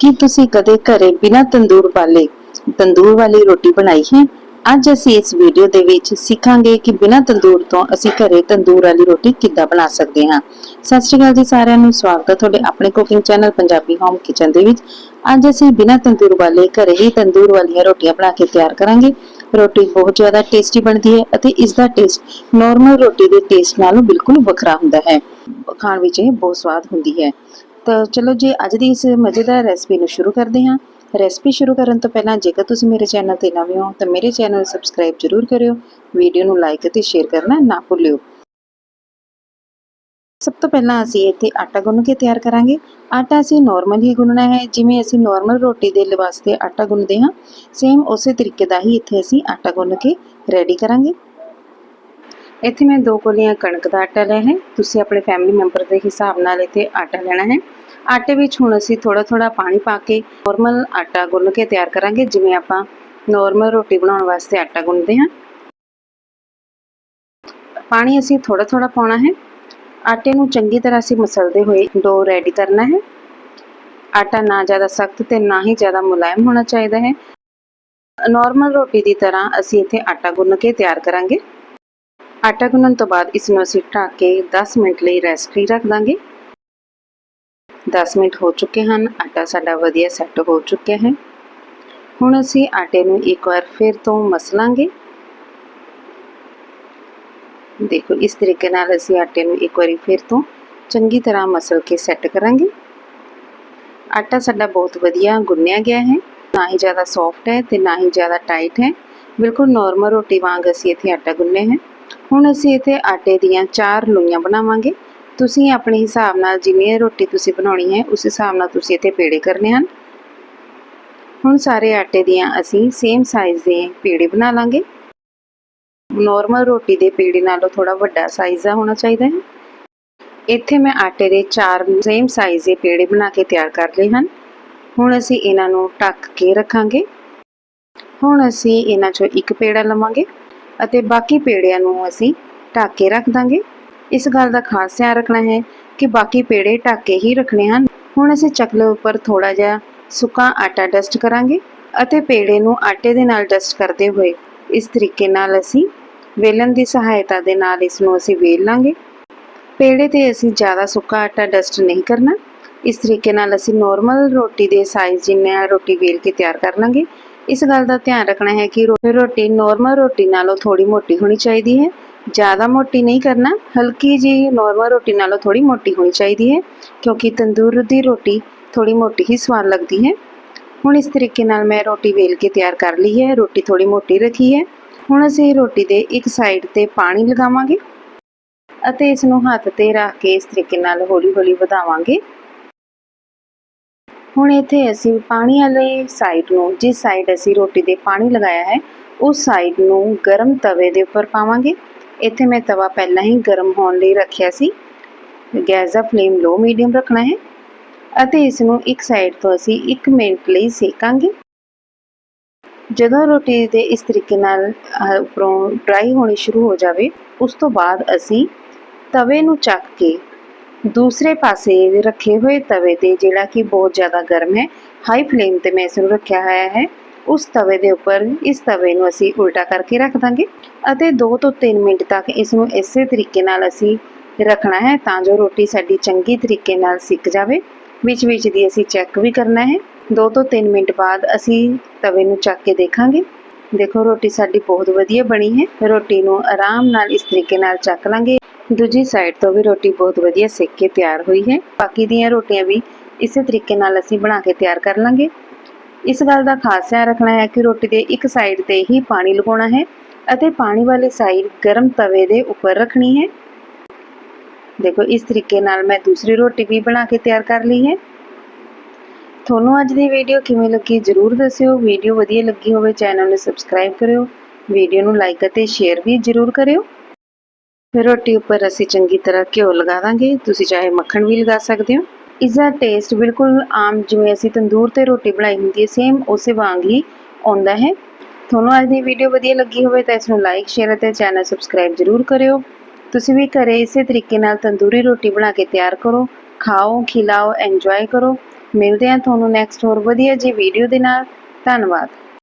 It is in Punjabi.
ਕੀ ਤੁਸੀਂ ਕਦੇ ਘਰੇ ਬਿਨਾਂ ਤੰਦੂਰ ਵਾਲੇ, ਤੰਦੂਰ ਵਾਲੀ ਰੋਟੀ ਬਣਾਈ ਹੈ? ਅੱਜ ਅਸੀਂ ਇਸ ਵੀਡੀਓ ਦੇ ਵਿੱਚ ਸਿੱਖਾਂਗੇ ਕਿ ਬਿਨਾਂ ਤੰਦੂਰ ਤੋਂ ਅਸੀਂ ਘਰੇ ਤੰਦੂਰ ਵਾਲੀ ਰੋਟੀ ਕਿੱਦਾਂ ਬਣਾ ਸਕਦੇ ਹਾਂ। ਸਤਿ ਸ਼੍ਰੀ ਅਕਾਲ ਜੀ ਸਾਰਿਆਂ ਨੂੰ, ਸਵਾਗਤ ਹੈ ਤੁਹਾਡੇ ਆਪਣੇ cooking channel Punjabi home kitchen ਦੇ ਵਿੱਚ। ਅੱਜ ਅਸੀਂ ਬਿਨਾਂ ਤੰਦੂਰ ਵਾਲੇ ਘਰੇ ਹੀ ਤੰਦੂਰ ਵਾਲੀਆਂ ਰੋਟੀਆਂ ਬਣਾ ਕੇ ਤਿਆਰ ਕਰਾਂਗੇ। ਰੋਟੀ ਬਹੁਤ ਜ਼ਿਆਦਾ ਟੇਸਟੀ ਬਣਦੀ ਹੈ ਅਤੇ ਇਸ ਦਾ ਟੇਸਟ ਨਾਰਮਲ ਰੋਟੀ ਦੇ ਟੇਸਟ ਨਾਲੋਂ ਬਿਲਕੁਲ ਵੱਖਰਾ ਹੁੰਦਾ ਹੈ। ਖਾਣ ਵਿੱਚ ਇਹ ਬਹੁਤ ਸਵਾਦ ਹੁੰਦੀ ਹੈ। ਤਾਂ ਚਲੋ ਜੀ, ਅੱਜ ਦੀ ਇਸ ਮਜ਼ੇਦਾਰ ਰੈਸਪੀ ਨੂੰ ਸ਼ੁਰੂ ਕਰਦੇ ਹਾਂ। ਰੈਸਪੀ ਸ਼ੁਰੂ ਕਰਨ ਤੋਂ ਪਹਿਲਾਂ ਜੇਕਰ ਤੁਸੀਂ ਮੇਰੇ ਚੈਨਲ ਤੇ ਨਵੇਂ ਹੋ, ਤਾਂ ਮੇਰੇ ਚੈਨਲ ਸਬਸਕ੍ਰਾਈਬ ਜ਼ਰੂਰ ਕਰਿਓ। ਵੀਡੀਓ ਨੂੰ ਲਾਈਕ ਅਤੇ ਸ਼ੇਅਰ ਕਰਨਾ ਨਾ ਭੁੱਲਿਓ। ਸਭ ਤੋਂ ਪਹਿਲਾਂ ਅਸੀਂ ਇੱਥੇ ਆਟਾ ਗੁੰਨ ਕੇ ਤਿਆਰ ਕਰਾਂਗੇ। ਆਟਾ ਅਸੀਂ ਨਾਰਮਲ ਹੀ ਗੁੰਨਣਾ ਹੈ, ਜਿਵੇਂ ਅਸੀਂ ਨਾਰਮਲ ਰੋਟੀ ਦੇ ਵਾਸਤੇ ਆਟਾ ਗੁੰਨਦੇ ਹਾਂ ਸੇਮ ਉਸੇ ਤਰੀਕੇ ਦਾ ਹੀ ਇੱਥੇ ਅਸੀਂ ਆਟਾ ਗੁੰਨ ਕੇ ਰੈਡੀ ਕਰਾਂਗੇ। ਇੱਥੇ ਮੈਂ ਦੋ ਕੋਲੀਆਂ ਕਣਕ ਦਾ ਆਟਾ ਲਿਆ ਹੈ। ਤੁਸੀਂ ਆਪਣੇ ਫੈਮਿਲੀ ਮੈਂਬਰ ਦੇ ਹਿਸਾਬ ਨਾਲ ਇੱਥੇ ਆਟਾ ਲੈਣਾ ਹੈ। ਆਟੇ ਵਿੱਚ ਹੁਣ ਅਸੀਂ ਥੋੜਾ ਥੋੜਾ ਪਾਣੀ ਪਾ ਕੇ ਨਾਰਮਲ ਆਟਾ ਗੁੰਨ ਕੇ ਤਿਆਰ ਕਰਾਂਗੇ। ਜਿਵੇਂ ਆਪਾਂ ਨਾਰਮਲ ਰੋਟੀ ਬਣਾਉਣ ਵਾਸਤੇ ਆਟਾ ਗੁੰਨਦੇ ਹਾਂ। ਪਾਣੀ ਅਸੀਂ ਥੋੜਾ ਥੋੜਾ ਪਾਉਣਾ ਹੈ। ਆਟੇ ਨੂੰ ਚੰਗੀ ਤਰ੍ਹਾਂ ਅਸੀਂ ਮਸਲਦੇ ਹੋਏ ਡੋ ਰੈਡੀ ਕਰਨਾ ਹੈ। ਆਟਾ ਨਾ ਜ਼ਿਆਦਾ ਸਖਤ ਤੇ ਨਾ ਹੀ ਜ਼ਿਆਦਾ ਮੁਲਾਇਮ ਹੋਣਾ ਚਾਹੀਦਾ ਹੈ। ਨਾਰਮਲ ਰੋਟੀ ਦੀ ਤਰ੍ਹਾਂ ਅਸੀਂ ਇੱਥੇ ਆਟਾ ਗੁੰਨ ਕੇ ਤਿਆਰ ਕਰਾਂਗੇ। ਆਟਾ ਗੁੰਨਣ ਤੋਂ ਬਾਅਦ ਇਸ ਨੂੰ ਅਸੀਂ ਢੱਕ ਕੇ 10 ਮਿੰਟ ਲਈ ਰੈਸਟ ਲਈ ਰੱਖ ਦਾਂਗੇ 10 ਮਿੰਟ ਹੋ ਚੁੱਕੇ ਹਨ ਆਟਾ ਸਾਡਾ ਵਧੀਆ ਸੈੱਟ ਹੋ ਚੁੱਕਿਆ ਹੈ ਹੁਣ ਅਸੀਂ ਆਟੇ ਨੂੰ ਇੱਕ ਵਾਰ ਫਿਰ ਤੋਂ ਮਸਲਾਂਗੇ ਦੇਖੋ ਇਸ ਤਰੀਕੇ ਨਾਲ ਅਸੀਂ ਆਟੇ ਨੂੰ ਇੱਕ ਵਾਰੀ ਫਿਰ ਤੋਂ ਚੰਗੀ ਤਰ੍ਹਾਂ ਮਸਲ ਕੇ ਸੈੱਟ ਕਰਾਂਗੇ ਆਟਾ ਸਾਡਾ ਬਹੁਤ ਵਧੀਆ ਗੁੰਨਿਆ ਗਿਆ ਹੈ ਨਾ ਹੀ ਜ਼ਿਆਦਾ ਸੌਫਟ ਹੈ ਤੇ ਨਾ ਹੀ ਜ਼ਿਆਦਾ ਟਾਈਟ ਹੈ ਬਿਲਕੁਲ ਨਾਰਮਲ ਰੋਟੀ ਵਾਂਗ ਅਸੀਂ ਇੱਥੇ ਆਟਾ ਗੁੰਨਿਆ ਹੈ ਹੁਣ ਅਸੀਂ ਇੱਥੇ ਆਟੇ ਦੀਆਂ ਚਾਰ ਲੋਈਆਂ ਬਣਾਵਾਂਗੇ। ਤੁਸੀਂ ਆਪਣੇ ਹਿਸਾਬ ਨਾਲ ਜਿੰਨੀ ਰੋਟੀ ਤੁਸੀਂ ਬਣਾਉਣੀ ਹੈ, ਉਸ ਹਿਸਾਬ ਨਾਲ ਤੁਸੀਂ ਇੱਥੇ ਪੇੜੇ ਕਰਨੇ ਹਨ। ਹੁਣ ਸਾਰੇ ਆਟੇ ਦੀਆਂ ਅਸੀਂ ਸੇਮ ਸਾਈਜ਼ ਦੇ ਪੇੜੇ ਬਣਾ ਲਾਂਗੇ। ਨੋਰਮਲ ਰੋਟੀ ਦੇ ਪੇੜੇ ਨਾਲੋਂ ਥੋੜਾ ਵੱਡਾ ਸਾਈਜ਼ ਦਾ ਹੋਣਾ ਚਾਹੀਦਾ ਹੈ। ਇੱਥੇ ਮੈਂ ਆਟੇ ਦੇ ਚਾਰ ਸੇਮ ਸਾਈਜ਼ ਦੇ ਪੇੜੇ ਬਣਾ ਕੇ ਤਿਆਰ ਕਰ ਲਏ ਹਨ। ਹੁਣ ਅਸੀਂ ਇਹਨਾਂ ਨੂੰ ਢੱਕ ਕੇ ਰੱਖਾਂਗੇ। ਹੁਣ ਅਸੀਂ ਇਹਨਾਂ ਚੋਂ ਇੱਕ ਪੇੜਾ ਲਵਾਂਗੇ। ਅਤੇ ਬਾਕੀ ਪੇੜਿਆਂ ਨੂੰ ਅਸੀਂ ਢੱਕ ਕੇ ਰੱਖ ਦਾਂਗੇ। ਇਸ ਗੱਲ ਦਾ ਖਾਸ ਧਿਆਨ ਰੱਖਣਾ ਹੈ ਕਿ ਬਾਕੀ ਪੇੜੇ ਢੱਕ ਕੇ ਹੀ ਰੱਖਣੇ ਹਨ। ਹੁਣ ਅਸੀਂ ਚਕਲੇ ਉੱਪਰ ਥੋੜਾ ਜਿਹਾ ਸੁੱਕਾ ਆਟਾ ਡਸਟ ਕਰਾਂਗੇ ਅਤੇ ਪੇੜੇ ਨੂੰ ਆਟੇ ਦੇ ਨਾਲ ਡਸਟ ਕਰਦੇ ਹੋਏ ਇਸ ਤਰੀਕੇ ਨਾਲ ਅਸੀਂ ਵੇਲਣ ਦੀ ਸਹਾਇਤਾ ਦੇ ਨਾਲ ਇਸ ਨੂੰ ਅਸੀਂ ਵੇਲ ਲਾਂਗੇ। ਪੇੜੇ ਤੇ ਅਸੀਂ ਜ਼ਿਆਦਾ ਸੁੱਕਾ ਆਟਾ ਡਸਟ ਨਹੀਂ ਕਰਨਾ। ਇਸ ਤਰੀਕੇ ਨਾਲ ਅਸੀਂ ਨਾਰਮਲ ਰੋਟੀ ਦੇ ਸਾਈਜ਼ ਜਿੰਨਾ ਰੋਟੀ ਵੇਲ ਕੇ ਤਿਆਰ ਕਰ ਲਾਂਗੇ। ਇਸ ਗੱਲ ਦਾ ਧਿਆਨ ਰੱਖਣਾ ਹੈ ਕਿ ਰੋ- ਰੋਟੀ ਨੋਰਮਲ ਰੋਟੀ ਨਾਲੋਂ ਥੋੜੀ ਮੋਟੀ ਹੋਣੀ ਚਾਹੀਦੀ ਹੈ। ਜ਼ਿਆਦਾ ਮੋਟੀ ਨਹੀਂ ਕਰਨਾ, ਹਲਕੀ ਜੀ ਨੋਰਮਲ ਰੋਟੀ ਨਾਲੋਂ ਥੋੜੀ ਮੋਟੀ ਹੋਣੀ ਚਾਹੀਦੀ ਹੈ, ਕਿਉਂਕਿ ਤੰਦੂਰ ਦੀ ਰੋਟੀ ਥੋੜੀ ਮੋਟੀ ਹੀ ਸਵਾਦ ਲੱਗਦੀ ਹੈ। ਹੁਣ ਇਸ ਤਰੀਕੇ ਨਾਲ ਮੈਂ ਰੋਟੀ ਵੇਲ ਕੇ ਤਿਆਰ ਕਰ ਲਈ ਹੈ, ਰੋਟੀ ਥੋੜੀ ਮੋਟੀ ਰੱਖੀ ਹੈ। ਹੁਣ ਅਸੀਂ ਰੋਟੀ ਦੇ ਇੱਕ ਸਾਈਡ ਤੇ ਪਾਣੀ ਲਗਾਵਾਂਗੇ ਅਤੇ ਇਸ ਨੂੰ ਹੱਥ ਤੇ ਰੱਖ ਕੇ ਇਸ ਤਰੀਕੇ ਨਾਲ ਹੌਲੀ-ਹੌਲੀ ਵਧਾਵਾਂਗੇ। ਹੁਣ ਇੱਥੇ ਅਸੀਂ ਪਾਣੀ ਵਾਲੇ ਸਾਈਡ ਨੂੰ, ਜਿਸ ਸਾਈਡ ਅਸੀਂ ਰੋਟੀ ਦੇ ਪਾਣੀ ਲਗਾਇਆ ਹੈ, ਉਸ ਸਾਈਡ ਨੂੰ ਗਰਮ ਤਵੇ ਦੇ ਉੱਪਰ ਪਾਵਾਂਗੇ। ਇੱਥੇ ਮੈਂ ਤਵਾ ਪਹਿਲਾਂ ਹੀ ਗਰਮ ਹੋਣ ਲਈ ਰੱਖਿਆ ਸੀ। ਗੈਸ ਦਾ ਫਲੇਮ ਲੋ ਮੀਡੀਅਮ ਰੱਖਣਾ ਹੈ ਅਤੇ ਇਸ ਨੂੰ ਇੱਕ ਸਾਈਡ ਤੋਂ ਅਸੀਂ 1 ਮਿੰਟ ਲਈ ਸੇਕਾਂਗੇ। ਜਦੋਂ ਰੋਟੀ ਦੇ ਇਸ ਤਰੀਕੇ ਨਾਲ ਉੱਪਰੋਂ ਡਰਾਈ ਹੋਣੀ ਸ਼ੁਰੂ ਹੋ ਜਾਵੇ, ਉਸ ਤੋਂ ਬਾਅਦ ਅਸੀਂ ਤਵੇ ਨੂੰ ਚੱਕ ਕੇ ਦੂਸਰੇ ਪਾਸੇ ਰੱਖੇ ਹੋਏ ਤਵੇ ਤੇ ਜਿਹੜਾ ਕਿ ਬਹੁਤ ਜ਼ਿਆਦਾ ਗਰਮ ਹੈ ਹਾਈ ਫਲੇਮ ਤੇ ਮੈਂ ਇਸ ਨੂੰ ਰੱਖਿਆ ਹੋਇਆ ਹੈ। ਉਸ ਤਵੇ ਦੇ ਉੱਪਰ ਇਸ ਤਵੇ ਨੂੰ ਅਸੀਂ ਉਲਟਾ ਕਰਕੇ ਰੱਖ ਦਾਂਗੇ ਅਤੇ 2 ਤੋਂ 3 ਮਿੰਟ ਤੱਕ ਇਸ ਨੂੰ ਇਸੇ ਤਰੀਕੇ ਨਾਲ ਅਸੀਂ ਰੱਖਣਾ ਹੈ ਤਾਂ ਜੋ ਰੋਟੀ ਸਾਡੀ ਚੰਗੀ ਤਰੀਕੇ ਨਾਲ ਸਿੱਕ ਜਾਵੇ। ਵਿੱਚ ਵਿੱਚ ਦੀ ਅਸੀਂ ਚੈੱਕ ਵੀ ਕਰਨਾ ਹੈ। 2 ਤੋਂ 3 ਮਿੰਟ ਬਾਅਦ ਅਸੀਂ ਤਵੇ ਨੂੰ ਚੱਕ ਕੇ ਦੇਖਾਂਗੇ। ਦੇਖੋ ਰੋਟੀ ਸਾਡੀ ਬਹੁਤ ਵਧੀਆ ਬਣੀ ਹੈ। ਰੋਟੀ ਨੂੰ ਆਰਾਮ ਨਾਲ ਇਸ ਤਰੀਕੇ ਨਾਲ ਚੱਕ ਲਾਂਗੇ। ਦੂਜੀ ਸਾਈਡ ਤੋਂ ਵੀ ਰੋਟੀ ਬਹੁਤ ਵਧੀਆ ਸੇਕ ਕੇ ਤਿਆਰ ਹੋਈ ਹੈ। ਬਾਕੀ ਦੀਆਂ ਰੋਟੀਆਂ ਵੀ ਇਸੇ ਤਰੀਕੇ ਨਾਲ ਅਸੀਂ ਬਣਾ ਕੇ ਤਿਆਰ ਕਰ ਲਾਂਗੇ। ਇਸ ਗੱਲ ਦਾ ਖਾਸ ਧਿਆਨ ਰੱਖਣਾ ਹੈ ਕਿ ਰੋਟੀ ਦੇ ਇੱਕ ਸਾਈਡ ਤੇ ਹੀ ਪਾਣੀ ਲਗਾਉਣਾ ਹੈ ਅਤੇ ਪਾਣੀ ਵਾਲੀ ਸਾਈਡ ਗਰਮ ਤਵੇ ਦੇ ਉੱਪਰ ਰੱਖਣੀ ਹੈ। ਦੇਖੋ, ਇਸ ਤਰੀਕੇ ਨਾਲ ਮੈਂ ਦੂਸਰੀ ਰੋਟੀ ਵੀ ਬਣਾ ਕੇ ਤਿਆਰ ਕਰ ਲਈ ਹੈ। ਤੁਹਾਨੂੰ ਅੱਜ ਦੀ ਵੀਡੀਓ ਕਿਵੇਂ ਲੱਗੀ ਜਰੂਰ ਦੱਸਿਓ। ਵੀਡੀਓ ਵਧੀਆ ਲੱਗੀ ਹੋਵੇ ਚੈਨਲ ਨੂੰ ਸਬਸਕ੍ਰਾਈਬ ਕਰਿਓ। ਵੀਡੀਓ ਨੂੰ ਲਾਈਕ ਅਤੇ ਸ਼ੇਅਰ ਵੀ ਜਰੂਰ ਕਰਿਓ। ਰੋਟੀ ਉੱਪਰ ਅਸੀਂ ਚੰਗੀ ਤਰ੍ਹਾਂ ਘਿਓ ਲਗਾ ਦਾਂਗੇ। ਤੁਸੀਂ ਚਾਹੇ ਮੱਖਣ ਵੀ ਲਗਾ ਸਕਦੇ ਹੋ। ਇਸ ਦਾ ਟੇਸਟ ਬਿਲਕੁਲ ਆਮ, ਜਿਵੇਂ ਅਸੀਂ ਤੰਦੂਰ ਤੇ ਰੋਟੀ ਬਣਾਈ ਹੁੰਦੀ ਹੈ ਸੇਮ ਉਸੇ ਵਾਂਗ ਹੀ ਆਉਂਦਾ ਹੈ। ਤੁਹਾਨੂੰ ਅੱਜ ਦੀ ਵੀਡੀਓ ਵਧੀਆ ਲੱਗੀ ਹੋਵੇ ਤਾਂ ਇਸ ਨੂੰ ਲਾਈਕ ਸ਼ੇਅਰ ਅਤੇ ਚੈਨਲ ਸਬਸਕ੍ਰਾਈਬ ਜਰੂਰ ਕਰਿਓ। ਤੁਸੀਂ ਵੀ ਘਰੇ ਇਸੇ ਤਰੀਕੇ ਨਾਲ ਤੰਦੂਰੀ ਰੋਟੀ ਬਣਾ ਕੇ ਤਿਆਰ ਕਰੋ। ਖਾਓ, ਖਿਲਾਓ ਐਂਜੋਏ ਕਰੋ। ਮਿਲਦੇ ਹਾਂ ਤੁਹਾਨੂੰ ਨੈਕਸਟ ਹੋਰ ਵਧੀਆ ਜੀ ਵੀਡੀਓ ਦੇ ਨਾਲ। ਧੰਨਵਾਦ।